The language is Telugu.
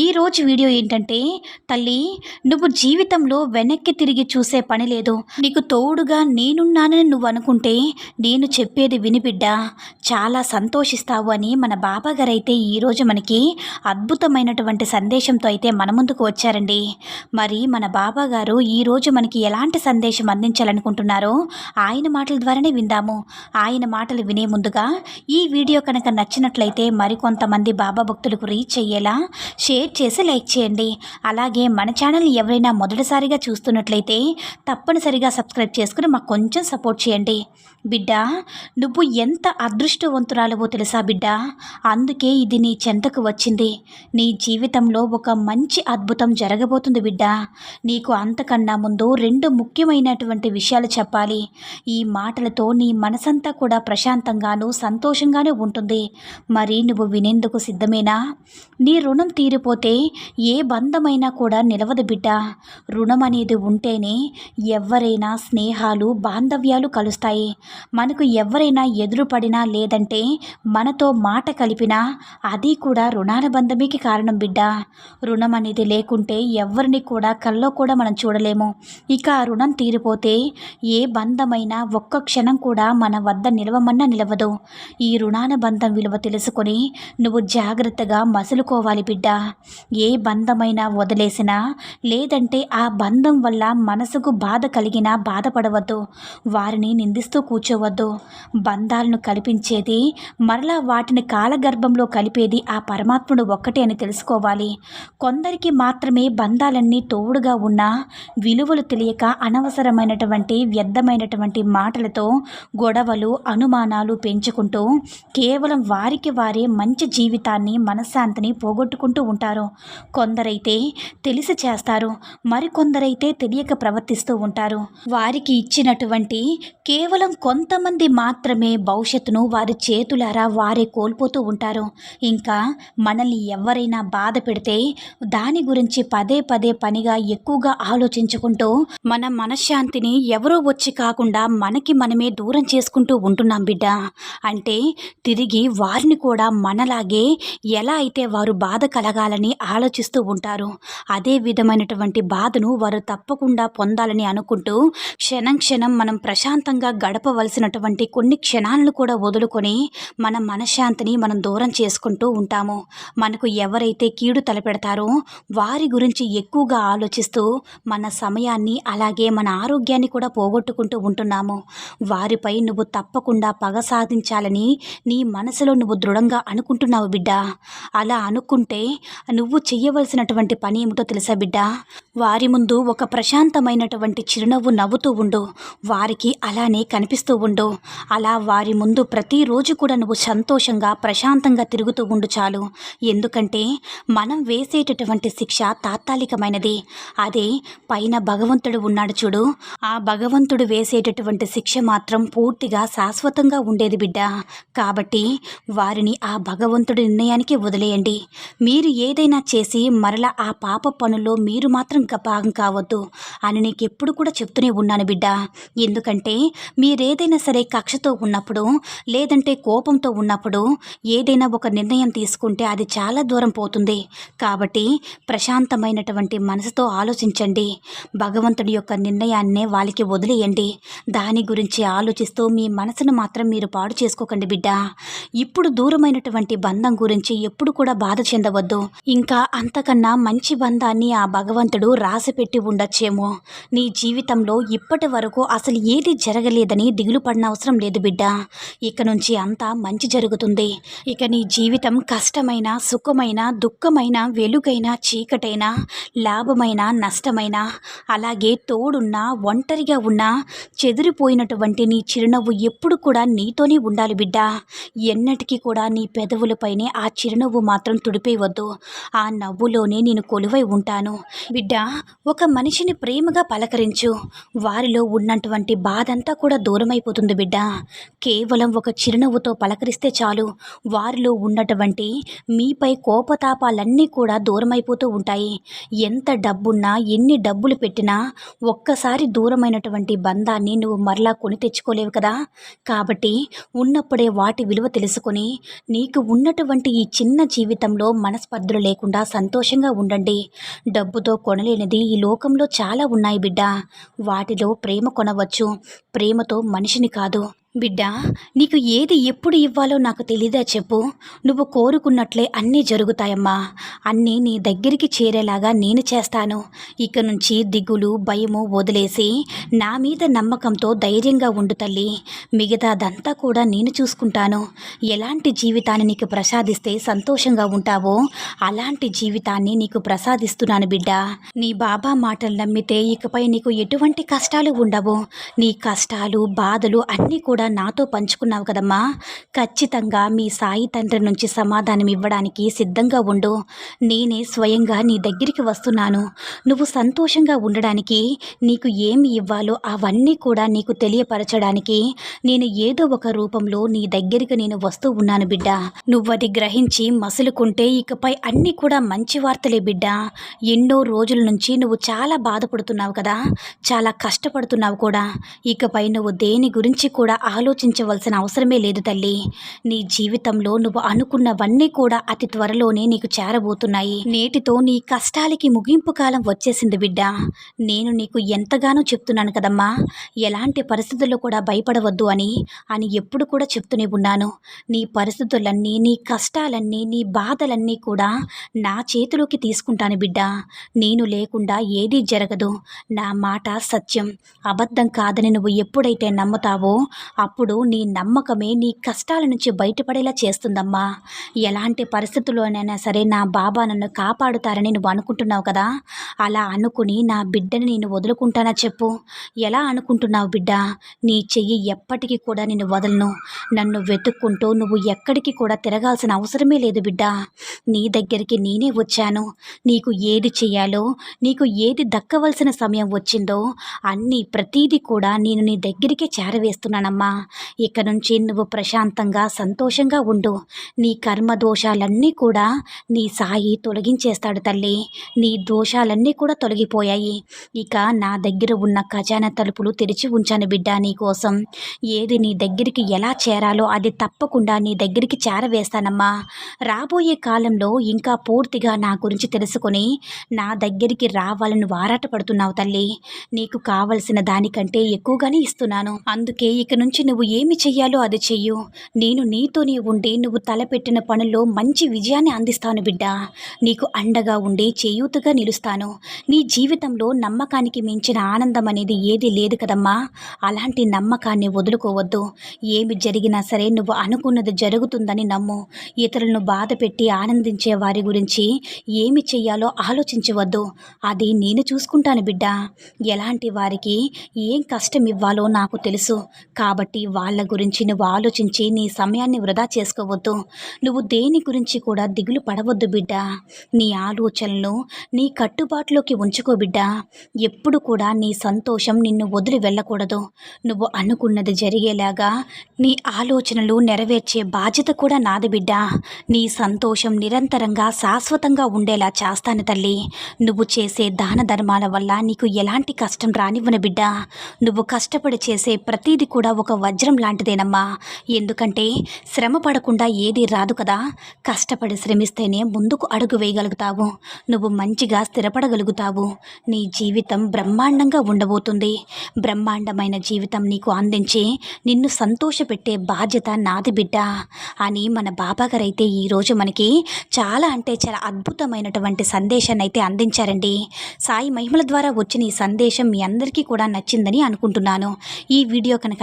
ఈ రోజు వీడియో ఏంటంటే తల్లి నువ్వు జీవితంలో వెనక్కి తిరిగి చూసే పని లేదు. నీకు తోడుగా నేనున్నానని నువ్వు అనుకుంటే నేను చెప్పేది వినిబిడ్డ చాలా సంతోషిస్తావు అని మన బాబాగారైతే ఈరోజు మనకి అద్భుతమైనటువంటి సందేశంతో అయితే మన ముందుకు వచ్చారండి. మరి మన బాబాగారు ఈరోజు మనకి ఎలాంటి సందేశం అందించాలనుకుంటున్నారో ఆయన మాటల ద్వారానే విందాము. ఆయన మాటలు వినే ముందుగా ఈ వీడియో కనుక నచ్చినట్లయితే మరికొంతమంది బాబా భక్తులకు రీచ్ అయ్యేలా షేర్ చేసి లైక్ చేయండి. అలాగే మన ఛానల్ ఎవరైనా మొదటిసారిగా చూస్తున్నట్లయితే తప్పనిసరిగా సబ్స్క్రైబ్ చేసుకుని మాకు కొంచెం సపోర్ట్ చేయండి. బిడ్డ నువ్వు ఎంత అదృష్టవంతురాలవో తెలుసా బిడ్డ? అందుకే ఇది నీ చెంతకు వచ్చింది. నీ జీవితంలో ఒక మంచి అద్భుతం జరగబోతుంది బిడ్డ. నీకు అంతకన్నా ముందు రెండు ముఖ్యమైనటువంటి విషయాలు చెప్పాలి. ఈ మాటలతో నీ మనసంతా కూడా ప్రశాంతంగాను సంతోషంగానే ఉంటుంది. మరి నువ్వు వినేందుకు సిద్ధమేనా? నీ రుణం లేకపోతే ఏ బంధమైనా కూడా నిలవదు బిడ్డ. రుణం అనేది ఉంటేనే ఎవరైనా స్నేహాలు బాంధవ్యాలు కలుస్తాయి. మనకు ఎవరైనా ఎదురుపడినా లేదంటే మనతో మాట కలిపినా అది కూడా రుణానుబంధమేకి కారణం బిడ్డ. రుణం అనేది లేకుంటే ఎవరిని కూడా కల్లో కూడా మనం చూడలేము. ఇక ఆ రుణం తీరిపోతే ఏ బంధమైనా ఒక్క క్షణం కూడా మన వద్ద నిలవమన్నా నిలవదు. ఈ రుణానుబంధం విలువ తెలుసుకొని నువ్వు జాగ్రత్తగా మసులుకోవాలి బిడ్డ. ఏ బంధమైనా వదిలేసినా లేదంటే ఆ బంధం వల్ల మనసుకు బాధ కలిగినా బాధపడవద్దు. వారిని నిందిస్తూ కూర్చోవద్దు. బంధాలను కల్పించేది మరలా వాటిని కాలగర్భంలో కలిపేది ఆ పరమాత్ముడు ఒక్కటే అని తెలుసుకోవాలి. కొందరికి మాత్రమే బంధాలన్నీ తోడుగా ఉన్నా విలువలు తెలియక అనవసరమైనటువంటి వ్యర్థమైనటువంటి మాటలతో గొడవలు అనుమానాలు పెంచుకుంటూ కేవలం వారికి వారే మంచి జీవితాన్ని మనశ్శాంతిని పోగొట్టుకుంటూ ఉంటారు. కొందరైతే తెలిసి చేస్తారు మరికొందరైతే తెలియక ప్రవర్తిస్తూ ఉంటారు. వారికి ఇచ్చినటువంటి కేవలం కొంతమంది మాత్రమే భవిష్యత్తును వారి చేతులారా వారే కోల్పోతూ ఉంటారు. ఇంకా మనల్ని ఎవరైనా బాధ పెడితే దాని గురించి పదే పదే పనిగా ఎక్కువగా ఆలోచించుకుంటూ మన మనశ్శాంతిని ఎవరో వచ్చి కాకుండా మనకి మనమే దూరం చేసుకుంటూ ఉంటున్నాం బిడ్డ. అంటే తిరిగి వారిని కూడా మనలాగే ఎలా అయితే వారు బాధ పొందాలని ఆలోచిస్తూ ఉంటారు. అదే విధమైనటువంటి బాధను వారు తప్పకుండా పొందాలని అనుకుంటూ క్షణం క్షణం మనం ప్రశాంతంగా గడపవలసినటువంటి కొన్ని క్షణాలను కూడా వదులుకొని మన మనశ్శాంతిని మనం దూరం చేసుకుంటూ ఉంటాము. మనకు ఎవరైతే కీడు తలపెడతారో వారి గురించి ఎక్కువగా ఆలోచిస్తూ మన సమయాన్ని అలాగే మన ఆరోగ్యాన్ని కూడా పోగొట్టుకుంటూ ఉంటున్నాము. వారిపై నువ్వు తప్పకుండా పగ సాధించాలని నీ మనసులో నువ్వు దృఢంగా అనుకుంటున్నావు బిడ్డ. అలా అనుకుంటే నువ్వు చెయ్యవలసినటువంటి పని ఏమిటో తెలుసా బిడ్డ? వారి ముందు ఒక ప్రశాంతమైనటువంటి చిరునవ్వు నవ్వుతూ ఉండు. వారికి అలానే కనిపిస్తూ ఉండు. అలా వారి ముందు ప్రతిరోజు కూడా నువ్వు సంతోషంగా ప్రశాంతంగా తిరుగుతూ ఉండు చాలు. ఎందుకంటే మనం వేసేటటువంటి శిక్ష తాత్కాలికమైనది. అదే పైన భగవంతుడు ఉన్నాడు చూడు. ఆ భగవంతుడు వేసేటటువంటి శిక్ష మాత్రం పూర్తిగా శాశ్వతంగా ఉండేది బిడ్డ. కాబట్టి వారిని ఆ భగవంతుడి నిర్ణయానికి వదిలేయండి. మీరు ఏ ఏదైనా చేసి మరలా ఆ పాప పనుల్లో మీరు మాత్రం భాగం కావద్దు అని నీకు ఎప్పుడు కూడా చెప్తూనే ఉన్నాను బిడ్డ. ఎందుకంటే మీరేదైనా సరే కక్షతో ఉన్నప్పుడు లేదంటే కోపంతో ఉన్నప్పుడు ఏదైనా ఒక నిర్ణయం తీసుకుంటే అది చాలా దూరం పోతుంది. కాబట్టి ప్రశాంతమైనటువంటి మనసుతో ఆలోచించండి. భగవంతుడి యొక్క నిర్ణయాన్నే వాళ్ళకి వదిలేయండి. దాని గురించి ఆలోచిస్తూ మీ మనసును మాత్రం మీరు పాడు చేసుకోకండి బిడ్డ. ఇప్పుడు దూరమైనటువంటి బంధం గురించి ఎప్పుడు కూడా బాధ చెందవద్దు. ఇంకా అంతకన్నా మంచి బంధాన్ని ఆ భగవంతుడు రాసిపెట్టి ఉండొచ్చేమో. నీ జీవితంలో ఇప్పటి వరకు అసలు ఏది జరగలేదని దిగులు పడిన అవసరం లేదు బిడ్డ. ఇక నుంచి అంతా మంచి జరుగుతుంది. ఇక నీ జీవితం కష్టమైన సుఖమైన దుఃఖమైన వెలుగైన చీకటైన లాభమైన నష్టమైన అలాగే తోడున్నా ఒంటరిగా ఉన్నా చెదిరిపోయినటువంటి నీ చిరునవ్వు ఎప్పుడు కూడా నీతోనే ఉండాలి బిడ్డ. ఎన్నటికీ కూడా నీ పెదవులపైనే ఆ చిరునవ్వు మాత్రం తుడిపేయవద్దు. ఆ నవ్వులోనే నేను కొలువై ఉంటాను. బిడ్డ ఒక మనిషిని ప్రేమగా పలకరించు. వారిలో ఉన్నటువంటి బాధంతా కూడా దూరమైపోతుంది బిడ్డ. కేవలం ఒక చిరునవ్వుతో పలకరిస్తే చాలు. వారిలో ఉన్నటువంటి మీపై కోపతాపాలన్నీ కూడా దూరమైపోతూ ఉంటాయి. ఎంత డబ్బున్నా ఎన్ని డబ్బులు పెట్టినా ఒక్కసారి దూరమైనటువంటి బంధాన్ని నువ్వు మరలా కొని తెచ్చుకోలేవు కదా? కాబట్టి ఉన్నప్పుడే వాటి విలువ తెలుసుకొని నీకు ఉన్నటువంటి ఈ చిన్న జీవితంలో మనస్పర్ధలు లేకుండా సంతోషంగా ఉండండి. డబ్బుతో కొనలేనిది ఈ లోకంలో చాలా ఉన్నాయి బిడ్డ. వాటిలో ప్రేమ కొనవచ్చు. ప్రేమతో మనిషిని కాదు. బిడ్డా నీకు ఏది ఎప్పుడు ఇవ్వాలో నాకు తెలీదా చెప్పు. నువ్వు కోరుకున్నట్లే అన్నీ జరుగుతాయమ్మా. అన్నీ నీ దగ్గరికి చేరేలాగా నేను చేస్తాను. ఇక నుంచి దిగులు భయము వదిలేసి నా మీద నమ్మకంతో ధైర్యంగా ఉండు తల్లి. మిగతాదంతా కూడా నేను చూసుకుంటాను. ఎలాంటి జీవితాన్ని నీకు ప్రసాదిస్తే సంతోషంగా ఉంటావో అలాంటి జీవితాన్ని నీకు ప్రసాదిస్తున్నాను బిడ్డా. నీ బాబా మాటలు నమ్మితే ఇకపై నీకు ఎటువంటి కష్టాలు ఉండవు. నీ కష్టాలు బాధలు అన్నీ కూడా నాతో పంచుకున్నావు కదమ్మా. ఖచ్చితంగా మీ సాయి తండ్రి నుంచి సమాధానం ఇవ్వడానికి సిద్ధంగా ఉండు. నేనే స్వయంగా నీ దగ్గరికి వస్తున్నాను. నువ్వు సంతోషంగా ఉండడానికి నీకు ఏమి ఇవ్వాలో అవన్నీ కూడా నీకు తెలియపరచడానికి నేను ఏదో ఒక రూపంలో నీ దగ్గరికి నేను వస్తూ ఉన్నాను బిడ్డ. నువ్వది గ్రహించి మసులుకుంటే ఇకపై అన్నీ కూడా మంచి వార్తలే బిడ్డ. ఎన్నో రోజుల నుంచి నువ్వు చాలా బాధపడుతున్నావు కదా. చాలా కష్టపడుతున్నావు కూడా. ఇకపై నువ్వు దేని గురించి కూడా ఆలోచించవలసిన అవసరమే లేదు తల్లి. నీ జీవితంలో నువ్వు అనుకున్నవన్నీ కూడా అతి త్వరలోనే నీకు చేరబోతున్నాయి. నేటితో నీ కష్టాలకి ముగింపు కాలం వచ్చేసింది బిడ్డ. నేను నీకు ఎంతగానో చెప్తున్నాను కదమ్మా. ఎలాంటి పరిస్థితుల్లో కూడా భయపడవద్దు అని అని ఎప్పుడు కూడా చెప్తూనే ఉన్నాను. నీ పరిస్థితులన్నీ నీ కష్టాలన్నీ నీ బాధలన్నీ కూడా నా చేతిలోకి తీసుకుంటాను బిడ్డ. నేను లేకుండా ఏదీ జరగదు. నా మాట సత్యం. అబద్ధం కాదని నువ్వు ఎప్పుడైతే నమ్ముతావో అప్పుడు నీ నమ్మకమే నీ కష్టాల నుంచి బయటపడేలా చేస్తుందమ్మా. ఎలాంటి పరిస్థితుల్లోనైనా సరే నా బాబా నన్ను కాపాడుతారని నువ్వు అనుకుంటున్నావు కదా. అలా అనుకుని నా బిడ్డని నేను వదులుకుంటానా చెప్పు. ఎలా అనుకుంటున్నావు బిడ్డ? నీ చెయ్యి ఎప్పటికీ కూడా నేను వదలను. నన్ను వెతుక్కుంటూ నువ్వు ఎక్కడికి కూడా తిరగాల్సిన అవసరమే లేదు బిడ్డ. నీ దగ్గరికి నేనే వచ్చాను. నీకు ఏది చేయాలో నీకు ఏది దక్కవలసిన సమయం వచ్చిందో అన్నీ ప్రతీది కూడా నేను నీ దగ్గరికే చేరవేస్తున్నానమ్మా. ఇక నుంచి నువ్వు ప్రశాంతంగా సంతోషంగా ఉండు. నీ కర్మ దోషాలన్నీ కూడా నీ సాయి తొలగించేస్తాడు తల్లి. నీ దోషాలన్నీ కూడా తొలగిపోయాయి. ఇక నా దగ్గర ఉన్న ఖజానా తలుపులు తెరిచి ఉంచాను బిడ్డ నీ కోసం. ఏది నీ దగ్గరికి ఎలా చేరాలో అది తప్పకుండా నీ దగ్గరికి చేరవేస్తానమ్మా. రాబోయే కాలంలో ఇంకా పూర్తిగా నా గురించి తెలుసుకొని నా దగ్గరికి రావాలని వారాటపడుతున్నావు తల్లి. నీకు కావలసిన దానికంటే ఎక్కువగానే ఇస్తున్నాను. అందుకే ఇక నుంచి నువ్వు ఏమి చెయ్యాలో అది చెయ్యు. నేను నీతోనే ఉండి నువ్వు తలపెట్టిన పనుల్లో మంచి విజయాన్ని అందిస్తాను బిడ్డ. నీకు అండగా ఉండి చేయూతగా నిలుస్తాను. నీ జీవితంలో నమ్మకానికి మించిన ఆనందం అనేది ఏది లేదు కదమ్మా. అలాంటి నమ్మకాన్ని వదులుకోవద్దు. ఏమి జరిగినా సరే నువ్వు అనుకున్నది జరుగుతుందని నమ్ము. ఇతరులను బాధ పెట్టి ఆనందించే వారి గురించి ఏమి చెయ్యాలో ఆలోచించవద్దు. అది నేను చూసుకుంటాను బిడ్డ. ఎలాంటి వారికి ఏం కష్టం ఇవ్వాలో నాకు తెలుసు. కాబట్టి వాళ్ళ గురించి నువ్వు ఆలోచించి నీ సమయాన్ని వృధా చేసుకోవద్దు. నువ్వు దేని గురించి కూడా దిగులు పడవద్దు బిడ్డ. నీ ఆలోచనలు నీ కట్టుబాటులోకి ఉంచుకో బిడ్డ. ఎప్పుడు కూడా నీ సంతోషం నిన్ను వదిలి వెళ్ళకూడదు. నువ్వు అనుకున్నది జరిగేలాగా నీ ఆలోచనలు నెరవేర్చే బాధ్యత కూడా నాది బిడ్డ. నీ సంతోషం నిరంతరంగా శాశ్వతంగా ఉండేలా చేస్తాను తల్లి. నువ్వు చేసే దాన ధర్మాల వల్ల నీకు ఎలాంటి కష్టం రానివ్వను బిడ్డ. నువ్వు కష్టపడి చేసే ప్రతీది కూడా ఒక ఒక వజ్రం లాంటిదేనమ్మా. ఎందుకంటే శ్రమ పడకుండా ఏది రాదు కదా. కష్టపడి శ్రమిస్తేనే ముందుకు అడుగు వేయగలుగుతావు. నువ్వు మంచిగా స్థిరపడగలుగుతావు. నీ జీవితం బ్రహ్మాండంగా ఉండబోతుంది. బ్రహ్మాండమైన జీవితం నీకు అందించి నిన్ను సంతోషపెట్టే బాధ్యత నాది బిడ్డ అని మన బాబాగారైతే ఈరోజు మనకి చాలా అంటే చాలా అద్భుతమైనటువంటి సందేశాన్ని అయితే అందించారండి. సాయి మహిమల ద్వారా వచ్చిన ఈ సందేశం మీ అందరికీ కూడా నచ్చిందని అనుకుంటున్నాను. ఈ వీడియో కనుక